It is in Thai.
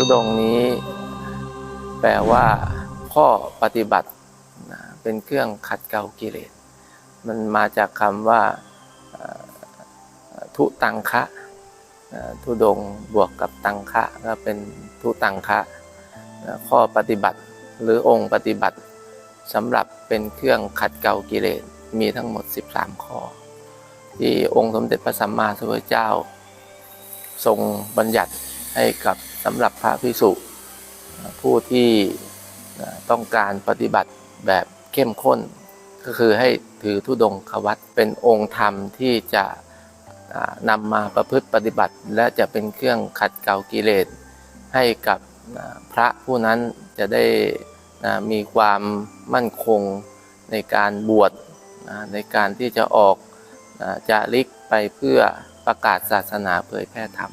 ทุดงนี้แปลว่า ข้อปฏิบัติเป็นเครื่องขัดเกลากิเลส มันมาจากคำว่าทุตังคะทุดงบวกกับตังคะก็เป็นทุตังคะข้อปฏิบัติหรือองค์ปฏิบัติสำหรับเป็นเครื่องขัดเกลากิเลสมีทั้งหมด 13 ข้อ ที่องค์สมเด็จพระสัมมาสัมพุทธเจ้า ทรงบัญญัติให้กับ สำหรับพระพิสุผู้ที่ต้องการปฏิบัติแบบเข้มข้น ก็คือให้ถือธุดงควัตเป็นองค์ธรรมที่จะนำมาประพฤติปฏิบัติ และจะเป็นเครื่องขัดเกลากิเลสให้กับพระผู้นั้นจะได้มีความมั่นคงในการบวชในการที่จะออกจะลิกไปเพื่อประกาศศาสนาเผยแพร่ธรรม